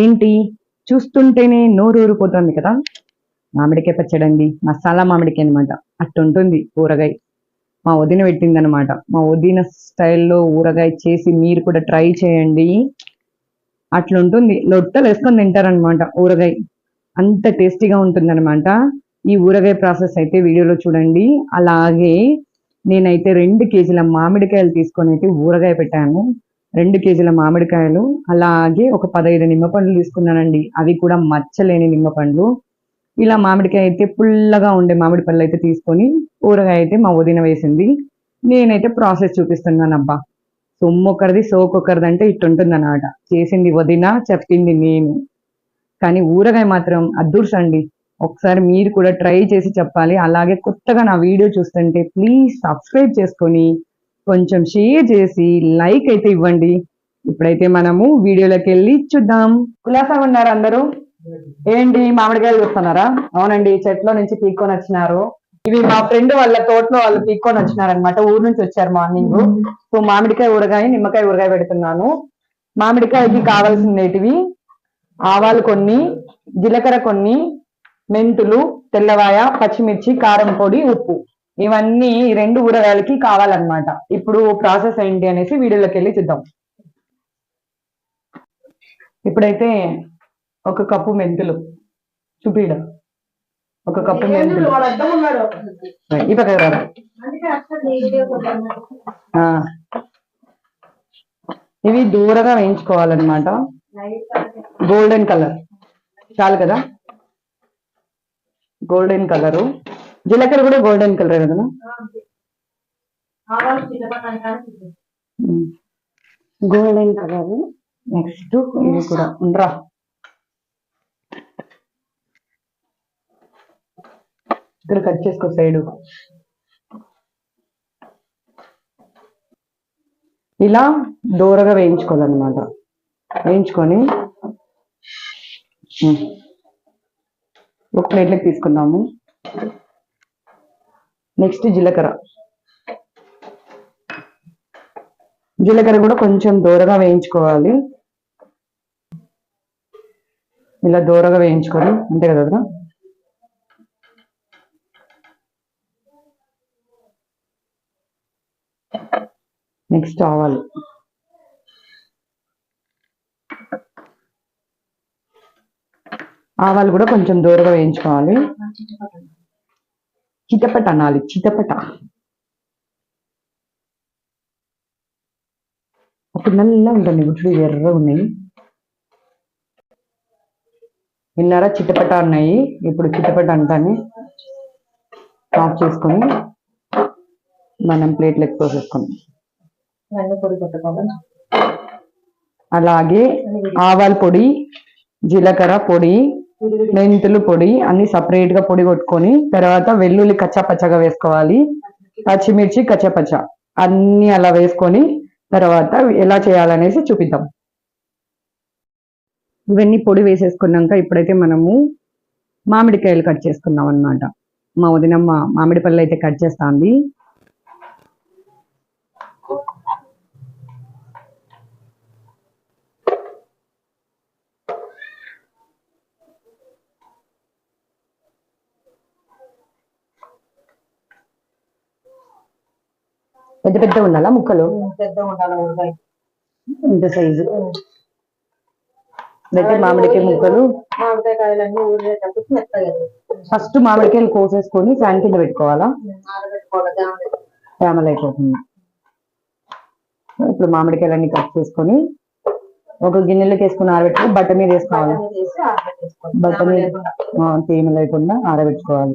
ఏంటి? చూస్తుంటేనే నోరు ఊరిపోతుంది కదా. మామిడికాయ పచ్చడండి మసాలా మామిడికాయ అనమాట అట్టుంటుంది ఊరగాయ. మా వదిన పెట్టింది అనమాట మా వదిన స్టైల్లో ఊరగాయ చేసి మీరు కూడా ట్రై చేయండి. అట్లుంటుంది లొట్టలు వేసుకొని తింటారనమాట ఊరగాయ. అంత టేస్టీగా ఉంటుందన్నమాట. ఈ ఊరగాయ ప్రాసెస్ అయితే వీడియోలో చూడండి. అలాగే నేనైతే రెండు కేజీల మామిడికాయలు తీసుకొని అయితే ఊరగాయ పెట్టాను. రెండు కేజీల మామిడికాయలు అలాగే ఒక పదహైదు నిమ్మపండ్లు తీసుకున్నానండి. అవి కూడా మచ్చలేని నిమ్మపండ్లు ఇలా మామిడికాయ అయితే పుల్లగా ఉండే మామిడి పళ్ళు అయితే తీసుకొని ఊరగాయ అయితే మా వదిన వేసింది. నేనైతే ప్రాసెస్ చూపిస్తున్నాను అబ్బా సొమ్ము ఒకరిది సోకు ఒకరిది అంటే ఇట్టుంటుంది అన్నమాట చేసింది వదిన చెప్పింది నేను. కానీ ఊరగాయ మాత్రం అదృష్టం అండి ఒకసారి మీరు కూడా ట్రై చేసి చెప్పాలి. అలాగే కొత్తగా నా వీడియో చూస్తుంటే ప్లీజ్ సబ్స్క్రైబ్ చేసుకొని కొంచెం షేర్ చేసి లైక్ అయితే ఇవ్వండి. ఇప్పుడైతే మనము వీడియోలోకి వెళ్ళి చూద్దాం. కులాసాగా ఉన్నారు అందరూ? ఏంటి మామిడికాయలు చూస్తున్నారా అవునండి చెట్లో నుంచి పీక్కొని వచ్చినారు. ఇవి మా ఫ్రెండ్ వాళ్ళ తోటలో వాళ్ళు పీక్కొని వచ్చినారనమాట ఊరు నుంచి వచ్చారు మార్నింగ్ సో మామిడికాయ ఊరగాయ నిమ్మకాయ ఊరగాయ పెడుతున్నాను. మామిడికాయకి కావాల్సినవి ఆవాలు కొన్ని జీలకర్ర కొన్ని మెంతులు తెల్లవాయ పచ్చిమిర్చి కారం పొడి ఉప్పు. ఇవన్నీ రెండు ఊరగాయలకి కావాలన్నమాట. ఇప్పుడు ప్రాసెస్ ఏంటి అనేసి వీడియోలోకి వెళ్ళి చూద్దాం. ఇప్పుడైతే ఒక కప్పు మెంతులు. చూపిడ ఒక కప్పు మెంతులు. ఈ ఇవి దూరగా వేయించుకోవాలన్నమాట. Golden colour. చాలు కదా? Golden colour. జీలకర్ర కూడా గోల్డెన్ కలర్ కదా? గోల్డెన్ కలర్ నెక్స్ట్ ఇది కూడా. ఉండరా ఇక్కడ కట్ చేసుకో సైడ్ ఇలా దూరగా వేయించుకోవాలన్నమాట. వేయించుకొని. ఒక ప్లేట్లోకి తీసుకుందాము. నెక్స్ట్ జీలకర్ర. జీలకర్ర కూడా కొంచెం దూరగా వేయించుకోవాలి. ఇలా దూరగా వేయించుకొని అంతే కదా నెక్స్ట్ ఆవాలు. ఆవాలు కూడా కొంచెం దూరగా వేయించుకోవాలి. చిటపట అనాలి చిటపట. అప్పుడు నల్ల ఉంటుంది గుడ్లు ఎర్ర ఉన్నాయి. విన్నారా చిటపట అన్నాయి? ఇప్పుడు చిటపట అంటానే ఆఫ్ చేసుకొని మనం ప్లేట్లకు పోసేసుకున్నాం అలాగే ఆవాల పొడి జీలకర్ర పొడి మెంతులు పొడి అన్ని సపరేట్గా పొడి కొట్టుకొని తర్వాత వెల్లుల్లి కచ్చాపచ్చగా వేసుకోవాలి. పచ్చిమిర్చి కచ్చాపచ్చ అన్ని అలా వేసుకొని తర్వాత ఎలా చేయాలనేసి చూపిద్దాం. ఇవన్నీ పొడి వేసేసుకున్నాక ఇప్పుడైతే మనము మామిడికాయలు కట్ చేసుకున్నాం అన్నమాట. మా వదినమ్మ మామిడి పళ్ళు అయితే కట్ చేస్తాంది. పెద్ద పెద్ద ఉండాలా ముక్కలు? పెద్ద ఉండాలి ఇంత సైజు. అయితే మామిడికాయ ముక్కలు. ఫస్ట్ మామిడికాయలు కోసేసుకొని ఫ్యాన్ కింద పెట్టుకోవాలా? తేమలు అయిపోతుంది ఇప్పుడు మామిడికాయలన్నీ కట్ చేసుకొని ఒక గిన్నెలోకి వేసుకుని ఆరబెట్టుకుని బట్ట మీద వేసుకోవాలి? బట్ట మీద తేమ లేకుండా ఆరబెట్టుకోవాలి.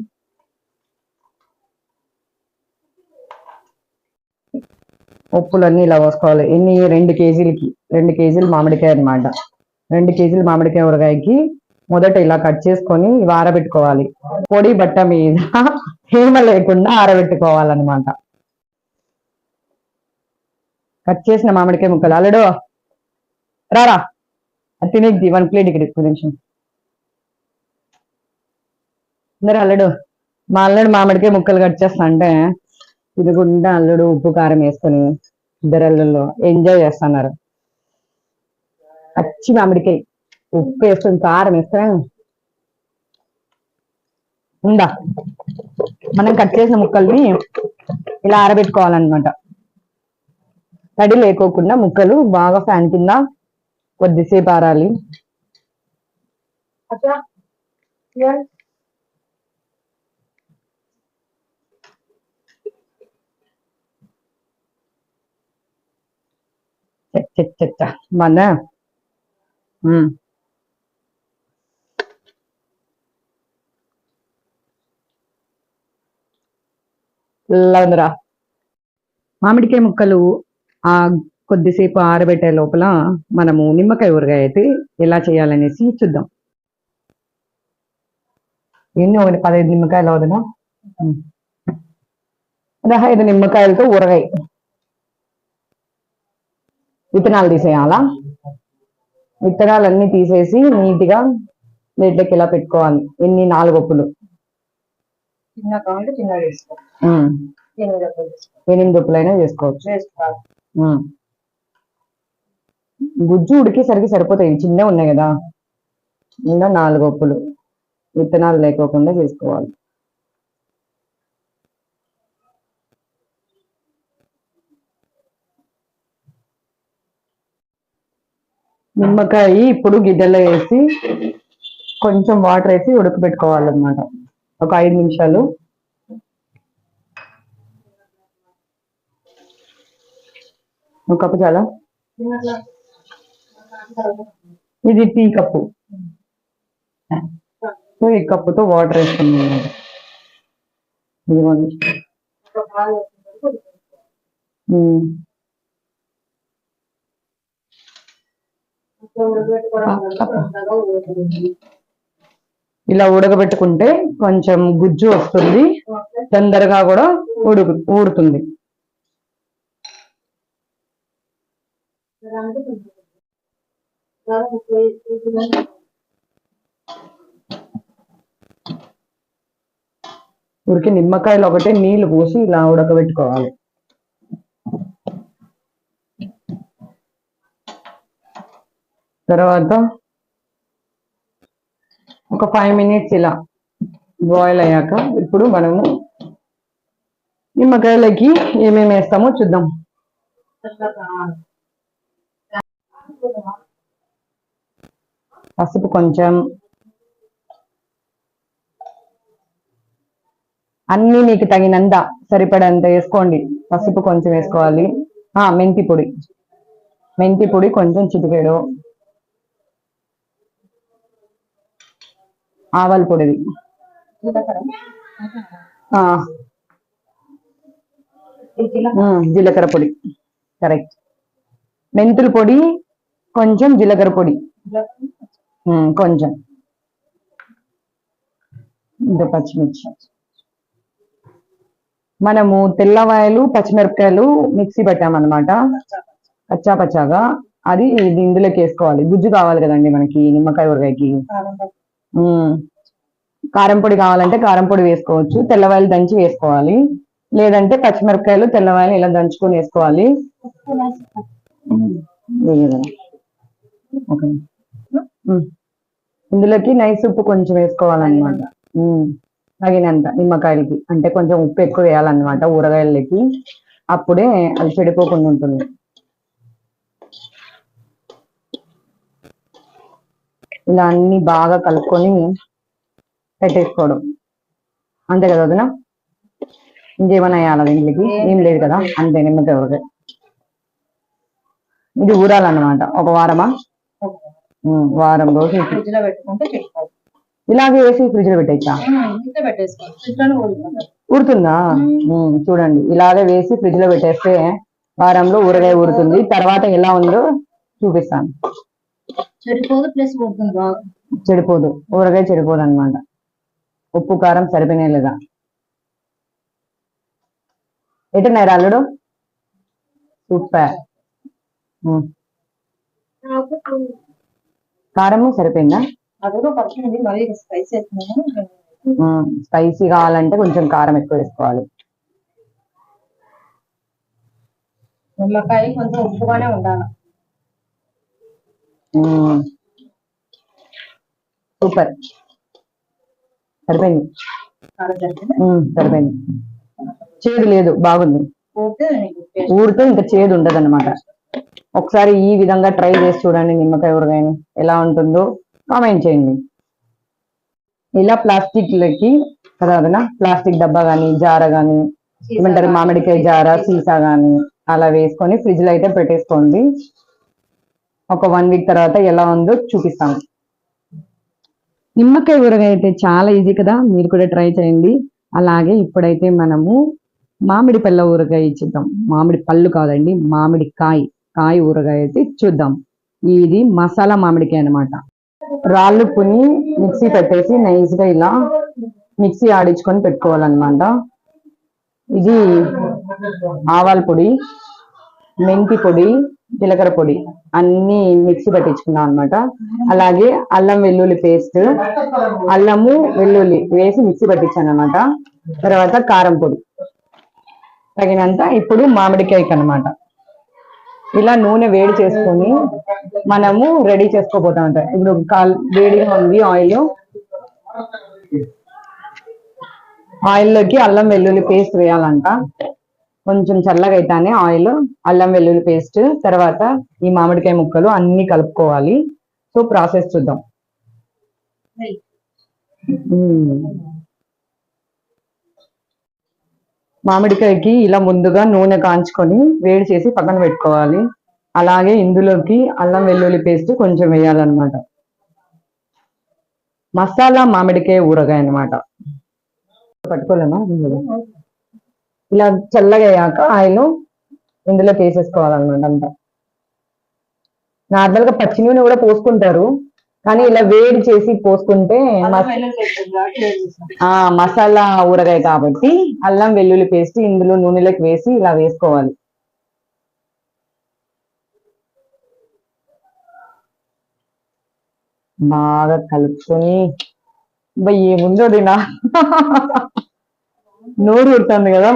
ఉప్పులన్నీ ఇలా పోసుకోవాలి. ఎన్ని రెండు కేజీలకి రెండు కేజీలు మామిడికాయ అన్నమాట. రెండు కేజీలు మామిడికాయ ఊరగాయకి మొదట ఇలా కట్ చేసుకొని ఇవి ఆరబెట్టుకోవాలి పొడి బట్ట మీద తేమ లేకుండా ఆరబెట్టుకోవాలన్నమాట. కట్ చేసిన మామిడికాయ ముక్కలు. అల్లడు రారా? అది తినేది వన్ ప్లేట్ ఇక్కడ ఎక్కువ నిమిషం. అందరు అల్లడు మా అల్లుడు మామిడికాయ ముక్కలు కట్ చేస్తా అంటే ఇదిగుండా అల్లుడు ఉప్పు కారం వేసుకొని ఇద్దరల్లో ఎంజాయ్ చేస్తున్నారు. పచ్చి మామిడికాయ ఉప్పు వేస్తుంది కారం వేస్తే ఉందా? మనం కట్ చేసిన ముక్కల్ని ఇలా ఆరబెట్టుకోవాలన్నమాట. తడి లేకోకుండా ముక్కలు బాగా ఫ్యాన్ కింద కొద్దిసేపు ఆరాలి. చెత్త మన ఉందిరా మామిడికాయ ముక్కలు ఆ కొద్దిసేపు ఆరబెట్టే లోపల మనము నిమ్మకాయ ఊరగాయ అయితే ఎలా చేయాలనేసి చూద్దాం. ఎన్ని? ఒకటి పదహైదు నిమ్మకాయలు అవుతున్నా పదహైదు నిమ్మకాయలతో ఊరగాయ. విత్తనాలు తీసేయాలా? విత్తనాలన్నీ తీసేసి నీట్గా ప్లేట్లోకి ఇలా పెట్టుకోవాలి? ఎన్ని? నాలుగు ఒప్పులు. ఎనిమిది ఒప్పులైనా చేసుకోవచ్చు. గుజ్జు ఉడికేసరికి సరిపోతాయి. చిన్న ఉన్నాయి కదా. ఇంకా నాలుగు ఒప్పులు విత్తనాలు లేకోకుండా చేసుకోవాలి నిమ్మకాయ ఇప్పుడు గిడ్డలో వేసి కొంచెం వాటర్ వేసి ఉడకబెట్టుకోవాలన్నమాట. ఒక ఐదు నిమిషాలు. ఒక కప్పు చాలా. ఇది టీ కప్పు. సో ఈ కప్పుతో వాటర్ వేసుకున్నాను. ఇదిగోండి ఇలా ఉడకబెట్టుకుంటే కొంచెం గుజ్జు వస్తుంది. తొందరగా కూడా ఉడుకు ఊడుతుంది. ఉడికి నిమ్మకాయలు ఒకటే నీళ్ళు పోసి ఇలా ఉడకబెట్టుకోవాలి తర్వాత ఒక ఫైవ్ మినిట్స్ ఇలా బాయిల్ అయ్యాక ఇప్పుడు మనము నిమ్మకాయలకి ఏమేమి వేస్తామో చూద్దాం. పసుపు కొంచెం. అన్ని మీకు తగినంత సరిపడంత వేసుకోండి. పసుపు కొంచెం వేసుకోవాలి. ఆ మెంతి పొడి. మెంతి పొడి కొంచెం చిటికెడు. ఆవాల పొడిది జీలకర్ర. పొడి. కరెక్ట్ మెంతుల పొడి కొంచెం జీలకర్ర పొడి. కొంచెం. ఇంకా పచ్చిమిర్చి. మనము తెల్లవాయలు పచ్చిమిరపకాయలు మిక్సీ పెట్టామన్నమాట. కచ్చా పచ్చాగా. అది ఇది ఇందులోకి వేసుకోవాలి. గుజ్జు కావాలి కదండి మనకి నిమ్మకాయ ఊరగాయకి. కారం పొడి కావాలంటే కారం పొడి వేసుకోవచ్చు. తెల్లవాయలు దంచి వేసుకోవాలి. లేదంటే పచ్చిమిరపకాయలు తెల్లవాయలు ఇలా దంచుకొని వేసుకోవాలి. ఇందులోకి నైస్ ఉప్పు కొంచెం వేసుకోవాలన్నమాట. తగినంత నిమ్మకాయలకి. అంటే కొంచెం ఉప్పు ఎక్కువ వేయాలన్నమాట ఊరగాయలకి. అప్పుడే అది చెడిపోకుండా ఉంటుంది. ఇలా అన్ని బాగా కలుపుకొని పెట్టేసుకోవడం. అంతే కదా వదిన? ఇంకేమైనా వేయాలా దీనికి? ఏం లేదు కదా అంతే నిమ్మకాయ ఇది ఊరాలన్నమాట ఒక వారమా? వారం చెప్పుకోవాలి ఇలాగే వేసి ఫ్రిడ్జ్లో ఊరుకుంటారు ఊరుతుందా? చూడండి. ఇలాగే వేసి ఫ్రిడ్జ్లో పెట్టేస్తే వారంలో ఊరగాయ ఊరుతుంది. తర్వాత ఎలా ఉందో చూపిస్తాను. చెడిపోదు ప్లస్ చెడిపోదు. ఊరగాయ చెడిపోదు అనమాట ఉప్పు కారం సరిపోయినాయి లేదా? ఎటున్నాయి అల్లుడు? సూపర్. కారము సరిపోయిందా? స్పైస్ కావాలంటే కొంచెం కారం ఎక్కువ వేసుకోవాలి. నిమ్మకాయ కొంచెం ఉప్పుగానే ఉండాలి. సూపర్. సరిపోయింది. సరిపోయింది. చేదు లేదు బాగుంది. ఊరితో ఇంకా చేదు ఉండదు ఒకసారి ఈ విధంగా ట్రై చేసి చూడండి నిమ్మకాయ ఊరగాయని ఎలా ఉంటుందో. కామెంట్ చేయండి. ఇలా ప్లాస్టిక్ లకి కదా ప్లాస్టిక్ డబ్బా కానీ జార కానీ ఏమంటారు? మామిడికాయ జార సీసా కానీ అలా వేసుకొని ఫ్రిడ్జ్లో అయితే పెట్టేసుకోండి. ఒక వన్ వీక్ తర్వాత ఎలా ఉందో చూపిస్తాను నిమ్మకాయ ఊరగాయ అయితే చాలా ఈజీ కదా మీరు కూడా ట్రై చేయండి. అలాగే ఇప్పుడైతే మనము మామిడి పళ్ళ ఊరగాయ ఇచ్చిద్దాం. మామిడి పళ్ళు కాదండి మామిడి కాయ కాయ ఊరగాయ అయితే చూద్దాం. ఇది మసాలా మామిడికాయ అన్నమాట. రాళ్ళు పుని మిక్సీ పెట్టేసి నైస్గా ఇలా మిక్సీ ఆడించుకొని పెట్టుకోవాలన్నమాట. ఇది ఆవాల పొడి మెంతి పొడి జీలకర్ర పొడి అన్ని మిక్సీ పట్టించుకున్నాం అన్నమాట. అలాగే అల్లం వెల్లుల్లి పేస్ట్ అల్లము వెల్లుల్లి వేసి మిక్సీ పట్టించాను అనమాట తర్వాత కారం పొడి. తగినంత ఇప్పుడు మామిడికాయకి అన్నమాట ఇలా నూనె వేడి చేసుకొని మనము రెడీ చేసుకోపోతాం అంట ఇప్పుడు కాల్ వేడిగా ఉంది ఆయిల్. ఆయిల్లోకి అల్లం వెల్లుల్లి పేస్ట్ వేయాలంట. కొంచెం చల్లగా అయితేనే ఆయిల్ అల్లం వెల్లుల్లి పేస్ట్ తర్వాత ఈ మామిడికాయ ముక్కలు అన్ని కలుపుకోవాలి. సో ప్రాసెస్ చూద్దాం. మ్మ్. మామిడికాయకి ఇలా ముందుగా నూనె కాంచుకొని వేడి చేసి పక్కన పెట్టుకోవాలి. అలాగే ఇందులోకి అల్లం వెల్లుల్లి పేస్ట్ కొంచెం వేయాలన్నమాట. మసాలా మామిడికాయ ఊరగాయ అన్నమాట. పట్టుకోలేమా? ఇలా చల్లగా అయ్యాక ఆయిల్ ఇందులోకి వేసేసుకోవాలన్నమాట అంతా. నార్మల్గా పచ్చి నూనె కూడా పోసుకుంటారు. కానీ ఇలా వేడి చేసి పోసుకుంటే ఆ మసాలా ఊరగాయ కాబట్టి అల్లం వెల్లుల్లి పేస్ట్ ఇందులో నూనెలోకి వేసి ఇలా వేసుకోవాలి. బాగా కలుపుకొని ఏముందో దినా? నోరు ఉంటుంది కదా?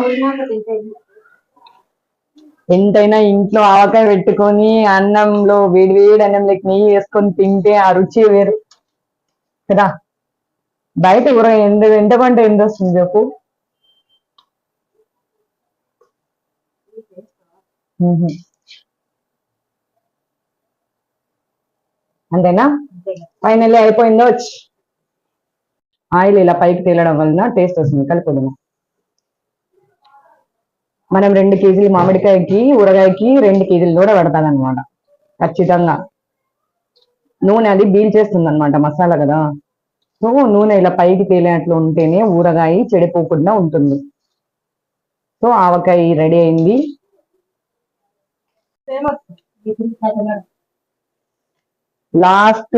ఎంతైనా ఇంట్లో ఆవకాయ పెట్టుకొని అన్నంలో వేడి వేడి అన్నంలోకి నెయ్యి వేసుకొని తింటే ఆ రుచి వేరు. కదా? బయట ఊర ఎంత ఎంత పంట ఎంత వస్తుంది చెప్పు? అంతేనా? ఫైనల్లీ అయిపోయిందో? వచ్చి ఆయిల్ ఇలా పైకి తేలడం వలన టేస్ట్ వస్తుంది. కలిపి మనం రెండు కేజీలు మామిడికాయకి ఊరగాయకి రెండు కేజీలు కూడా పెడతాను అనమాట ఖచ్చితంగా. నూనె అది బీల్ చేస్తుంది అనమాట మసాలా కదా. సో నూనె ఇలా పైకి తేలినట్లు ఉంటేనే ఊరగాయ చెడిపోకుండా ఉంటుంది. సో ఆవకాయ రెడీ అయింది. లాస్ట్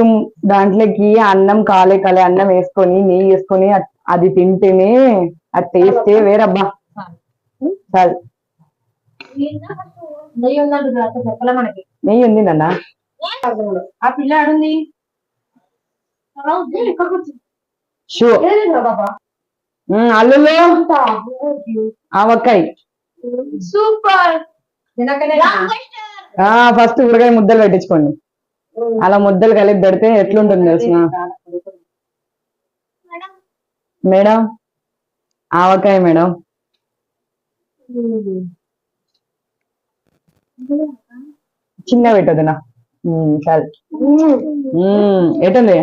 దాంట్లోకి అన్నం కాలే కాలే అన్నం వేసుకొని నెయ్యి వేసుకొని అది తింటేనే ఆ టేస్టే వేరబ్బా. చాలు. నెయ్యి ఉందంటు మనకి. నెయ్యి ఉంది నాన్న. ఆ పిల్ల ఆడుంది? షూ. అల్లులో ఆవకాయ సూపర్. ఫస్ట్ ఊరగాయ ముద్దలు పెట్టించుకోండి. అలా ముద్దలు కలిపి పెడితే ఎట్లుంటుంది తెలిసిన? మేడం? ఆవకాయ మేడం. చిన్న పెట్టదునా చాలు మ్మ్. ఎటుంది